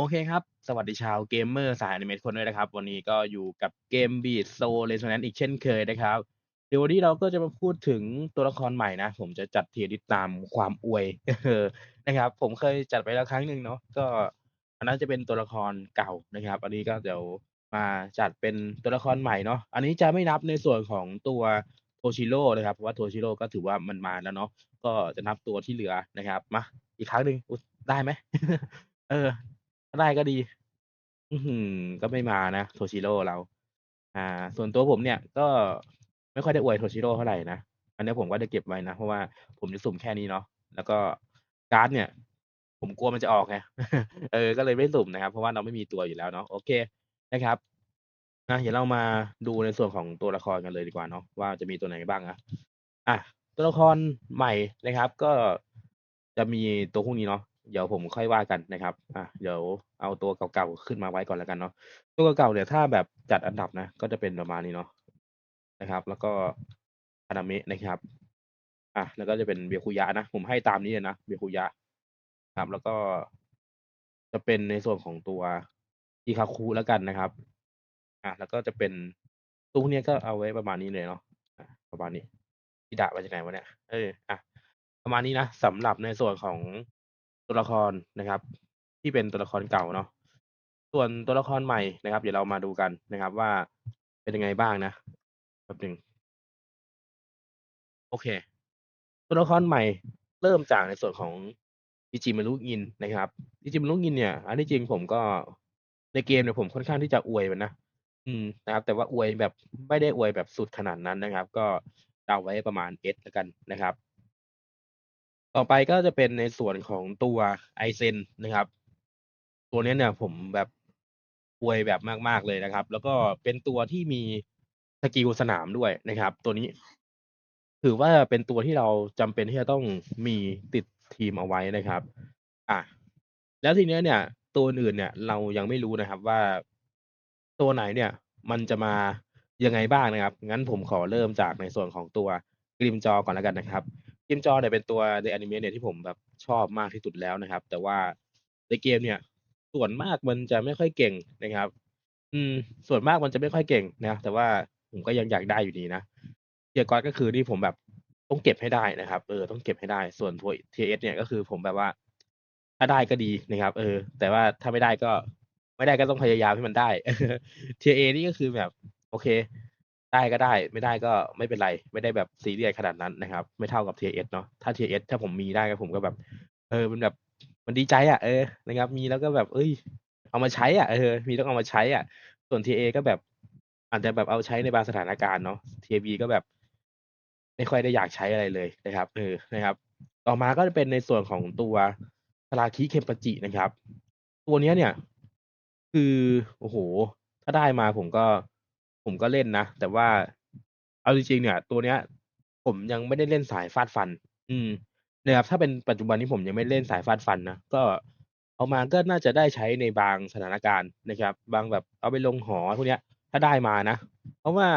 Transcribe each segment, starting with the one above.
โอเคครับ สวัสดีชาวเกมเมอร์สายอนิเมะทุกคนด้วยนะครับ วันนี้ก็อยู่กับเกม Beat Soul Resonance อีกเช่นเคยนะครับ เดี๋ยววันนี้เราก็จะมาพูดถึงตัวละครใหม่นะ ผมจะจัดเทียร์ลิตามความอวยนะครับ ผมเคยจัดไปแล้วครั้งหนึ่งเนาะ ก็อันนั้นจะเป็นตัวละครเก่านะครับ อันนี้ก็เดี๋ยวมาจัดเป็นตัวละครใหม่เนาะ อันนี้จะไม่นับในส่วนของตัวโทชิโร่นะครับ เพราะว่าโทชิโร่ก็ถือว่ามันมาแล้วเนาะ ก็จะนับตัวที่เหลือนะครับ มา อีกครั้งหนึ่งได้ไหมเออ ถ้าได้ก็ดี อื้อฮือ ก็ไม่มานะโทชิโร่เรา อ่า ส่วนตัวผมเนี่ย ก็ไม่ค่อยได้อวยโทชิโร่เท่าไรนะ อันนี้ผมก็จะเก็บไว้นะ เพราะว่าผมจะสุ่มแค่นี้เนาะ แล้วก็การ์ดเนี่ย ผมกลัวมันจะออกไง เออ ก็เลยไม่สุ่มนะครับ เพราะว่าเราไม่มีตัวอยู่แล้วเนาะ โอเค นะครับอาเดี๋ยวเรามาดูในส่วนของตัวละครกันเลยดีกว่าเนาะว่า จะมีตัวไหนบ้างนะ อะตัวละครใหม่นะครับ ก็จะมีตัวพวกนี้เนาะ เดี๋ยวผมค่อยว่ากันนะครับ อะเดี๋ยวเอาตัวเก่าๆขึ้นมาไว้ก่อนแล้วกันเนาะ ตัวเก่าๆเนี่ยถ้าแบบจัดอันดับนะ ก็จะเป็นประมาณนี้เนาะ นะครับ แล้วก็ Haname นะครับ อะแล้วก็จะเป็น Byakuya นะ ผมให้ตามนี้เลยนะ Byakuya ครับ แล้วก็จะเป็นในส่วนของตัว Ikkaku แล้วกันนะครับ อะแล้วก็จะเป็นตัวพวกเนี้ยก็เอาไว้ประมาณนี้เลยเนาะ ประมาณนี้ Hida มาจากไหนวะเนี่ย?เออ อะ ประมาณนี้นะสำหรับในส่วนของ ตัวละครนะครับ ที่เป็นตัวละครเก่าเนาะส่วนตัวละครใหม่นะครับ เดี๋ยวเรามาดูกันนะครับ ว่าเป็นยังไงบ้างนะแป๊บหนึ่งโอเค ตัวละครใหม่เริ่มจากในส่วนของ Ichimaru Yin นะครับ Ichimaru Yin เนี่ยอันที่จริงผมก็ในเกมเนี่ยผมค่อนข้างที่จะอวยมันนะอืมนะครับ แต่ว่าอวยแบบไม่ได้อวยแบบสุดขนาดนั้นนะครับ ก็เดาไว้ประมาณ S แล้วกันนะครับ ต่อไปก็จะเป็นในส่วนของตัว Aizen นะครับ ตัวนี้เนี่ยผมแบบอวยแบบมากๆเลยนะครับ แล้วก็เป็นตัวที่มีสกิลสนามด้วยนะครับ ตัวนี้ ถือว่าเป็นตัวที่เราจำเป็นที่จะต้องมีติดทีมเอาไว้นะครับ อะแล้วทีเนี้ยเนี่ย ตัวอื่นเนี่ย เรายังไม่รู้นะครับว่าตัวไหนเนี่ย มันจะมายังไงบ้างนะครับ งั้นผมขอเริ่มจากในส่วนของตัว Grimmjow ก่อนแล้วกันนะครับ Grimmjow เนี่ยเป็นตัวในอนิเมะเนี่ยที่ผมแบบชอบมากที่สุดแล้วนะครับ แต่ว่าในเกมเนี่ย ส่วนมากมันจะไม่ค่อยเก่งนะครับ อืม ส่วนมากมันจะไม่ค่อยเก่งนะแต่ว่าผมก็ยังอยากได้อยู่ดีนะ Tier God ก็คือที่ผมแบบต้องเก็บให้ได้นะครับเออต้องเก็บให้ได้ ส่วนตัว Tier S เนี่ยก็คือผมแบบว่า ถ้าได้ก็ดีนะครับ เออ แต่ว่าถ้าไม่ได้ก็ ไม่ได้ก็ต้องพยายามให้มันได้ Tier A นี่ก็คือแบบ โอเค ได้ก็ได้ไม่ได้ก็ไม่เป็นไร ไม่ได้แบบซีเรียสขนาดนั้นนะครับ ไม่เท่ากับ Tier S เนาะถ้า Tier S ถ้าผมมีได้ก็ผมก็แบบ เออมันแบบมันดีใจอะเออนะครับ มีแล้วก็แบบเฮ้ย เอามาใช้อะเออมีต้องเอามาใช้อะส่วน Tier A ก็แบบ อาจจะแบบเอาใช้ในบางสถานการณ์เนาะ Tier B ก็แบบ ไม่ค่อยได้อยากใช้อะไรเลยนะครับ เออนะครับ ต่อมาก็จะเป็นในส่วนของตัว Saraki Kenpachi นะครับ ตัวเนี้ยเนี่ย คือโอ้โฮถ้าได้มาผมก็ ผมก็เล่นนะ แต่ว่าเอาจริงๆเนี่ย ตัวเนี้ย ผมยังไม่ได้เล่นสายฟาดฟัน อืมนะครับถ้าเป็นปัจจุบันนี้ผมยังไม่เล่นสายฟาดฟันนะก็เอามาก็น่าจะได้ใช้ในบางสถานการณ์นะครับ บางแบบเอาไปลงหอพวกเนี้ย ถ้าได้มานะ เพราะว่า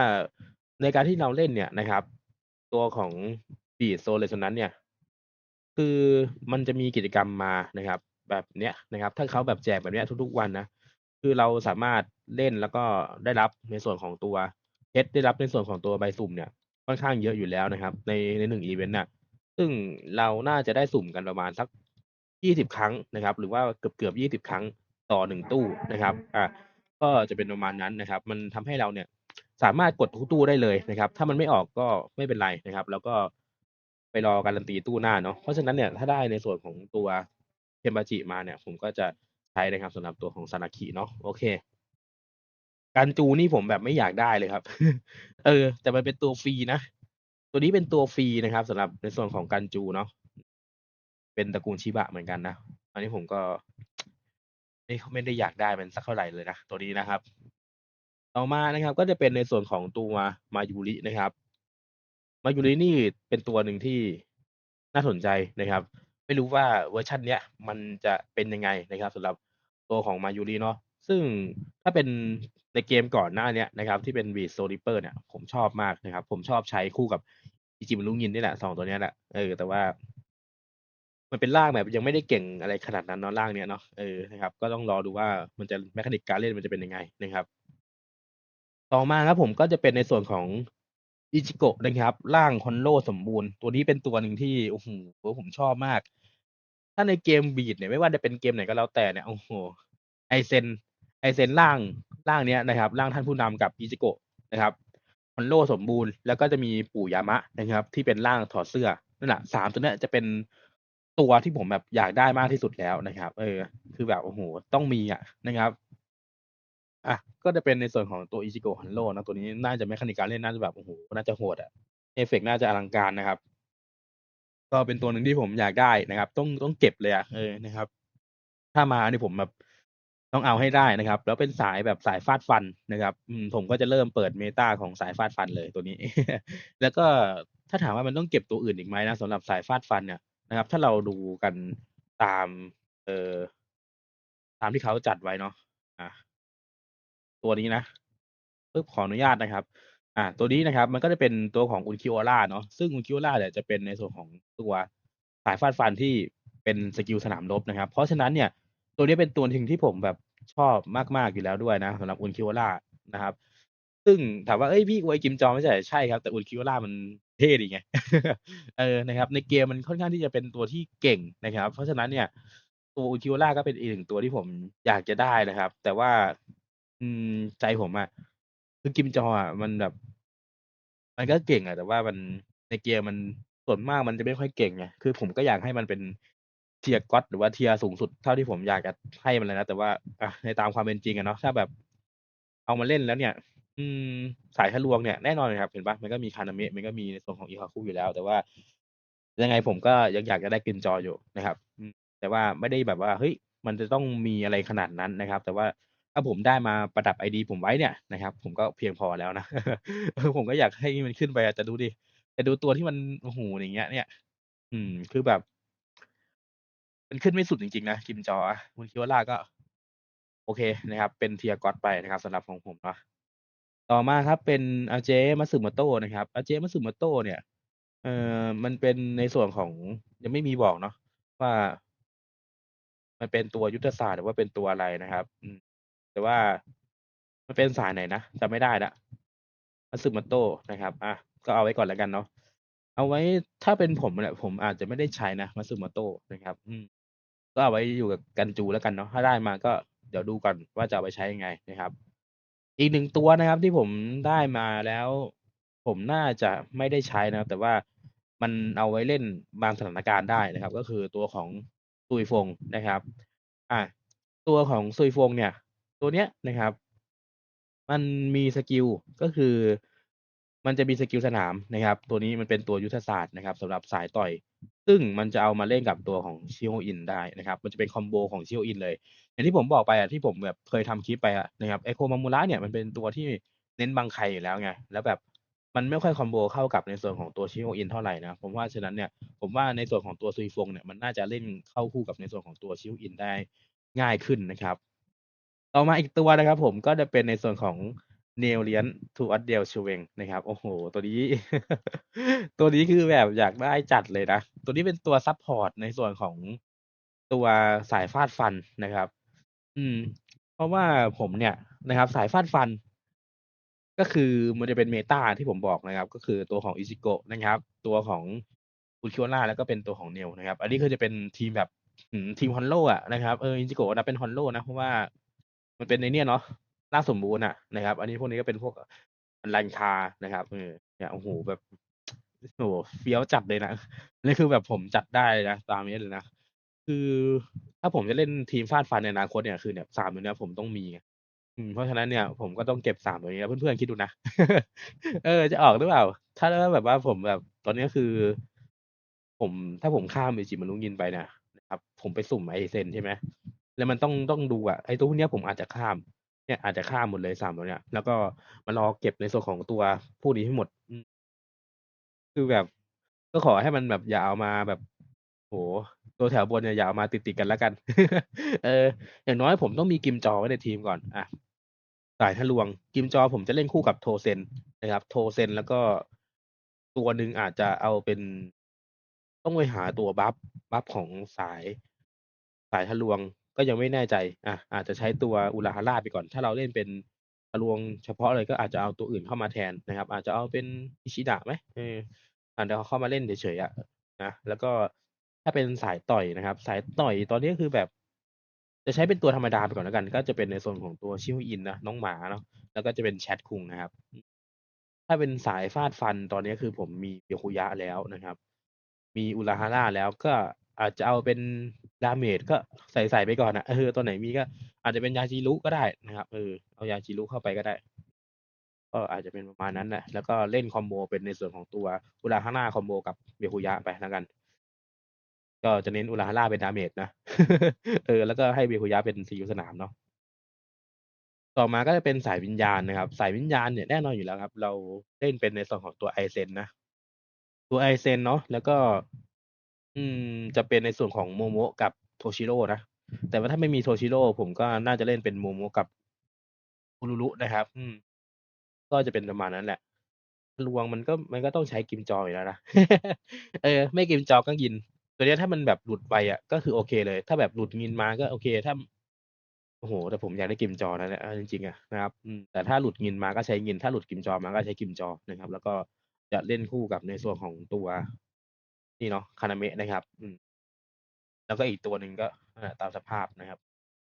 ในการที่เราเล่นเนี่ยนะครับ ตัวของ Beat Soul Resonance เนี่ย คือมันจะมีกิจกรรมมานะครับ แบบเนี้ยนะครับ ถ้าเขาแบบแจกแบบเนี้ยทุกๆวันนะ คือเราสามารถเล่นแล้วก็ได้รับในส่วนของตัวเพชรได้รับในส่วนของตัวใบสุ่มเนี่ยค่อนข้างเยอะอยู่แล้วนะครับ ในใน1อิเวนต์น่ะ ซึ่งเราน่าจะได้สุ่มกันประมาณสัก20ครั้งนะครับ หรือว่าเกือบๆ20ครั้งต่อ1ตู้นะครับอ่าก็จะเป็นประมาณนั้นนะครับ มันทำให้เราเนี่ยสามารถกดทุกตู้ได้เลยนะครับ ถ้ามันไม่ออกก็ไม่เป็นไรนะครับ แล้วก็ไปรอการันตีตู้หน้าเนาะเพราะฉะนั้นเนี่ยถ้าได้ในส่วนของตัว Kenpachi มาเนี่ย ผมก็จะ ใช้นะครับสำหรับตัวของ Saraki เนาะโอเค Ganju นี่ผมแบบไม่อยากได้เลยครับ เออ แต่มันเป็นตัวฟรีนะ ตัวนี้เป็นตัวฟรีนะครับสำหรับในส่วนของ Ganju เนาะเป็นตระกูล Shiba เหมือนกันนะอันนี้ผมก็ไม่ไม่ได้อยากได้มันสักเท่าไหร่เลยนะตัวนี้นะครับ ต่อมานะครับ ก็จะเป็นในส่วนของตัว Mayuri นะครับ Mayuri นี่เป็นตัวหนึ่งที่น่าสนใจนะครับ ไม่รู้ว่าเวอร์ชันเนี้ย มันจะเป็นยังไงนะครับสำหรับตัวของ Mayuri เนาะซึ่งถ้าเป็นในเกมก่อนหน้าเนี้ยนะครับ ที่เป็น Beat Soul Reaper เนี่ยผมชอบมากนะครับ ผมชอบใช้คู่กับ Ichimaru Yin นี่แหละ2ตัวเนี้ยแหละเออแต่ว่า มันเป็นร่างแบบยังไม่ได้เก่งอะไรขนาดนั้นเนาะร่างเนี้ยเนาะเออนะครับ ก็ต้องรอดูว่ามันจะ mechanic การเล่นมันจะเป็นยังไงนะครับ ต่อมาครับผมก็จะเป็นในส่วนของ อิจิโกะนะครับร่างฮอนโลสมบูรณ์ ตัวนี้เป็นตัวหนึ่งที่โอ้โหผมชอบมาก ถ้าในเกมบีดเนี่ยไม่ว่าจะเป็นเกมไหนก็แล้วแต่เนี่ยโอ้โหไอเซนไอเซนร่างร่างเนี้ยนะครับ ร่างท่านผู้นำกับอิจิโกะนะครับฮอนโลสมบูรณ์แล้วก็จะมีปู่ยามะนะครับ ที่เป็นร่างถอดเสื้อนั่นแหละสามตัวเนี้ยจะเป็นตัวที่ผมแบบอยากได้มากที่สุดแล้วนะครับ เออ คือแบบโอ้โหต้องมีอะนะครับ อะก็จะเป็นในส่วนของตัวอิจิโกฮันโ o นะตัวนี้น่าจะไม่คณิการเล่นน่าจะแบบโอ้โหน่าจะโหดอะเอฟเฟกต์น่าจะอลังการนะครับ ก็เป็นตัวหนึ่งที่ผมอยากได้นะครับ ต้องต้องเก็บเลยอะเออนะครับ ถ้ามานี่ผมแบบต้องเอาให้ได้นะครับ แล้วเป็นสายแบบสายฟาดฟันนะครับอืมผมก็จะเริ่มเปิดเมตาของสายฟาดฟันเลยตัวนี้ แล้วก็ถ้าถามว่ามันต้องเก็บตัวอื่นอีกไหมนะสำหรับสายฟาดฟันเนี่ยนะครับ ถ้าเราดูกันตาม เอ่อตามที่เขาจัดไว้เนาะอะ ตัวนี้นะปึ๊บขออนุญาตนะครับ อ่า ตัวนี้นะครับ มันก็จะเป็นตัวของอุนคิโอล่าเนาะซึ่งอุนคิโอล่าเนี่ยจะเป็นในส่วนของตัวสายฟาดฟันที่เป็นสกิลสนามรบนะครับ เพราะฉะนั้นเนี่ย ตัวนี้เป็นตัวหนึ่งที่ผมแบบชอบมาก ๆ อยู่แล้วด้วยนะสำหรับอุนคิโอล่านะครับ ซึ่งถามว่าเอ้ยพี่อวยกิมจอไม่ใช่ใช่ครับ แต่อุนคิโอล่ามันเท่ดีไงเออนะครับ ในเกมมันค่อนข้างที่จะเป็นตัวที่เก่งนะครับ เพราะฉะนั้นเนี่ยตัวอุนคิโอล่าก็เป็นอีกหนึ่งตัวที่ผมอยากจะได้นะครับ แต่ว่า อืม ใจผมอะ คือกิมจออะมันแบบ มันก็เก่งอะ แต่ว่ามัน ในเกมมัน ส่วนมากมันจะไม่ค่อยเก่งไง คือผมก็อยากให้มันเป็นเทียร์ก็อดหรือว่า เทียร์สูงสุดเท่าที่ผมอยากจะให้มันเลยนะ แต่ว่าอะในตามความเป็นจริงอะเนาะ ถ้าแบบ เอามาเล่นแล้วเนี่ย อืม สายทะลวงเนี่ย แน่นอนครับ เห็นปะมันก็มีคานาเมะมันก็มีในส่วนของอิคาคุอยู่แล้ว แต่ว่า ยังไงผมก็ยังอยากจะได้กินจออยู่นะครับ อืม แต่ว่าไม่ได้แบบว่า เฮ้ย มันจะต้องมีอะไรขนาดนั้นนะครับ แต่ว่า ถ้าผมได้มาประดับไอดีผมไว้เนี่ยนะครับ ผมก็เพียงพอแล้วนะ ผมก็อยากให้มันขึ้นไปอะแต่ดูดิแต่ดูตัวที่มันโอ้โหอย่างเงี้ย เนี่ย อืม คือแบบ มันขึ้นไม่สุดจริงๆนะกิมจออะคุณคิดว่าล่าก็ โอเคนะครับ เป็นเทียร์ก็อดไปนะครับสำหรับของผมเนาะต่อมาครับเป็นอาเจมัสึมโตะนะครับอาเจมัสึมโตะเนี่ยเอ่อมันเป็นในส่วนของยังไม่มีบอกเนาะว่า มันเป็นตัวยุทธศาสตร์หรือว่าเป็นตัวอะไรนะครับอืม แต่ว่ามันเป็นสายไหนนะจำไม่ได้ล้วมัตสึโมโตนะครับ อะ ก็เอาไว้ก่อนแล้วกันเนาะ เอาไว้ถ้าเป็นผมเนี่ยผมอาจจะไม่ได้ใช้นะมัตสึโมโตนะครับ อืม ก็เอาไว้อยู่กับกันจูแล้วกันเนาะ ถ้าได้มาก็เดี๋ยวดูก่อนว่าจะเอาไปใช้ยังไงนะครับ อีกหนึ่งตัวนะครับที่ผมได้มาแล้ว ผมน่าจะไม่ได้ใช้นะครับ แต่ว่ามันเอาไว้เล่นบางสถานการณ์ได้นะครับ ก็คือตัวของซุยฟงนะครับ อะตัวของซุยฟงเนี่ย ตัวเนี้ยนะครับ มันมีสกิลก็คือ มันจะมีสกิลสนามนะครับ ตัวนี้มันเป็นตัวยุทธศาสตร์นะครับสำหรับสายต่อย ซึ่งมันจะเอามาเล่นกับตัวของชิโออินได้นะครับ มันจะเป็นคอมโบของชิโออินเลย อย่างที่ผมบอกไปอะที่ผมแบบเคยทำคลิปไปอะนะครับไอโคมามูระเนี่ยมันเป็นตัวที่เน้นบังไคอยู่แล้วไงแล้วแบบมันไม่ค่อยคอมโบเข้ากับในส่วนของตัวชิโออินเท่าไหร่นะผมว่าฉะนั้นเนี่ยผมว่าในส่วนของตัวซุยฟงเนี่ยมันน่าจะเล่นเข้าคู่กับในส่วนของตัวชิโออินได้ง่ายขึ้นนะครับ ต่อมาอีกตัวนะครับผมก็จะเป็นในส่วนของเนลเลียนทูอัดเดลชเวงนะครับ โอ้โห ตัวนี้ ตัวนี้คือแบบอยากได้จัดเลยนะ ตัวนี้เป็นตัวซับพอร์ตในส่วนของตัวสายฟาดฟันนะครับ อืม เพราะว่าผมเนี่ยนะครับ สายฟาดฟัน ก็คือมันจะเป็นเมตาที่ผมบอกนะครับ ก็คือตัวของอิซิโกะนะครับ ตัวของอุคิโอล่าแล้วก็เป็นตัวของเนลนะครับ อันนี้คือจะเป็นทีมแบบทีมฮอนโลอะนะครับเอออิซิโกะนะเป็นฮอนโลนะเพราะว่า มันเป็นในเนี้ยเนาะร่างสมบูรณ์อะนะครับ อันนี้พวกนี้ก็เป็นพวกลันคานะครับเออเนี่ยโอ้โหแบบโอ้โหเฟี้ยวจัดเลยนะนี่คือแบบผมจัดได้เลยนะตามนี้เลยนะคือถ้าผมจะเล่นทีมฟาดฟันในอนาคตเนี่ยคือเนี่ยสามตัวเนี้ยผมต้องมีไงอืมเพราะฉะนั้นเนี่ยผมก็ต้องเก็บสามตัวนี้แล้วเพื่อนๆคิดดูนะเออจะออกหรือเปล่า ถ้าแบบว่าผมแบบ ตอนนี้คือ ผมถ้าผมข้ามไปจิมารุงินไปเนี่ยนะครับ ผมไปสุ่มไอเซนใช่ไหม แล้วมันต้องต้องดูอะไอ้ตัวพวกเนี้ยผมอาจจะข้าม เนี่ยอาจจะข้ามหมดเลยสามตัวเนี้ย แล้วก็มารอเก็บในส่วนของตัวผู้นี้ให้หมดอืมคือแบบ ก็ขอให้มันแบบอย่าเอามาแบบ โห ตัวแถวบนเนี่ยอย่าเอามาติดติดกันแล้วกัน เออ อย่างน้อยผมต้องมีกิมจอไว้ในทีมก่อน อะสายทะลวง กิมจอผมจะเล่นคู่กับโทเซนนะครับ โทเซนแล้วก็ตัวหนึ่งอาจจะเอาเป็น ต้องไปหาตัวบัฟบัฟของสาย สายทะลวง ก็ยังไม่แน่ใจอะอาจจะใช้ตัวอุราฮาร่าไปก่อน ถ้าเราเล่นเป็นทะลวงเฉพาะเลยก็อาจจะเอาตัวอื่นเข้ามาแทนนะครับ อาจจะเอาเป็นอิชิดะไหมเอออาจจะเอาเข้ามาเล่นเฉยๆอะนะแล้วก็ถ้าเป็นสายต่อยนะครับ สายต่อยตอนนี้คือแบบ จะใช้เป็นตัวธรรมดาไปก่อนแล้วกัน ก็จะเป็นในส่วนของตัวชิวอินนะน้องหมาเนาะแล้วก็จะเป็นแชทคุงนะครับ ถ้าเป็นสายฟาดฟันตอนนี้คือผมมีเบียคุยะแล้วนะครับ มีอุราฮาร่าแล้วก็ อาจจะเอาเป็นดาเมจก็ใส่ใส่ไปก่อนนะเออตัวไหนมีก็ อาจจะเป็นยาจิรุก็ได้นะครับเออเอายาจิรุเข้าไปก็ได้ ก็อาจจะเป็นประมาณนั้นแหละแล้วก็เล่นคอมโบเป็นในส่วนของตัวอุราฮาร่าคอมโบกับเบคุยะไปแล้วกัน ก็จะเน้นอุราฮาร่าเป็นดาเมจนะเออแล้วก็ให้เบคุยะเป็นซีอูสนามเนาะต่อมาก็จะเป็นสายวิญญาณนะครับ สายวิญญาณเนี่ยแน่นอนอยู่แล้วครับ เราเล่นเป็นในส่วนของตัวไอเซนนะ ตัวไอเซนเนาะแล้วก็ อืม จะเป็นในส่วนของโมโมะกับโทชิโร่นะ แต่ว่าถ้าไม่มีโทชิโร่ผมก็น่าจะเล่นเป็นโมโมะกับ คุรุรุนะครับ อืม ก็จะเป็นประมาณนั้นแหละ ลวงมันก็มันก็ต้องใช้กิมจออยู่แล้วนะ เออ ไม่กิมจอก็ยิน ตัวเนี้ยถ้ามันแบบหลุดไปอะก็คือโอเคเลย ถ้าแบบหลุดงินมาก็โอเค ถ้า โอ้โห แต่ผมอยากได้กิมจอนะเนี่ยเอาจริงๆอะนะครับอืมแต่ถ้าหลุดงินมาก็ใช้งิน ถ้าหลุดกิมจอมาก็ใช้กิมจอนะครับ แล้วก็จะเล่นคู่กับในส่วนของตัว นี่เนาะคานาเมะนะครับ อืม แล้วก็อีกตัวหนึ่งก็ตามสภาพนะครับ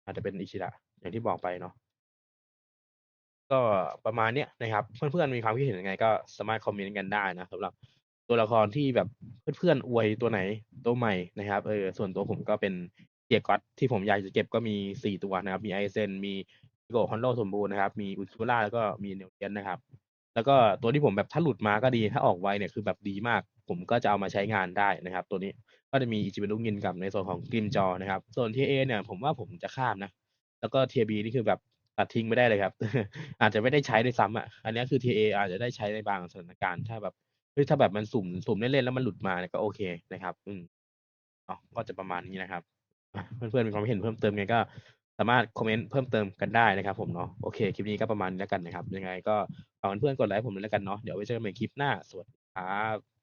อาจจะเป็นอิชิดะอย่างที่บอกไปเนาะก็ประมาณเนี้ยนะครับ เพื่อนๆมีความคิดเห็นยังไง ก็สามารถคอมเมนต์กันได้นะสำหรับตัวละครที่แบบเพื่อนๆอวยตัวไหนตัวใหม่นะครับเออส่วนตัวผมก็เป็นเกียร์ก็อตที่ผมอยากจะเก็บก็มีสี่ตัวนะครับ มีไอเซนมีโกฮอนโดสมบูรณ์นะครับ มีอุซูล่าแล้วก็มีเนลเทียนนะครับ แล้วก็ตัวที่ผมแบบถ้าหลุดมาก็ดี ถ้าออกไวเนี่ยคือแบบดีมาก ผมก็จะเอามาใช้งานได้นะครับ ตัวนี้ก็จะมีอิจิเบลุงินกับในส่วนของกริมจอนะครับ ส่วนทีเอเนี่ยผมว่าผมจะข้ามนะ แล้วก็ทีบีนี่คือแบบตัดทิ้งไม่ได้เลยครับ อาจจะไม่ได้ใช้ด้วยซ้ำอะ อันนี้คือ TA ออาจจะได้ใช้ในบางสถานการณ์ถ้าแบบเฮ้ยถ้าแบบมันสุ่มสุ่มเล่นๆแล้วมันหลุดมาเนี่ยก็โอเคนะครับ อืมเนาะก็จะประมาณนี้นะครับ เพื่อนๆมีความเห็นเพิ่มเติมไงก็ สามารถคอมเมนต์เพิ่มเติมกันได้นะครับผมเนาะโอเคคลิปนี้ก็ประมาณนี้แล้วกันนะครับ ยังไงก็ฝากเพื่อนๆกดไลค์ผมด้วยแล้วกันเนาะเดี๋ยวไว้เจอกันใหม่คลิปหน้าสวัสดีครับ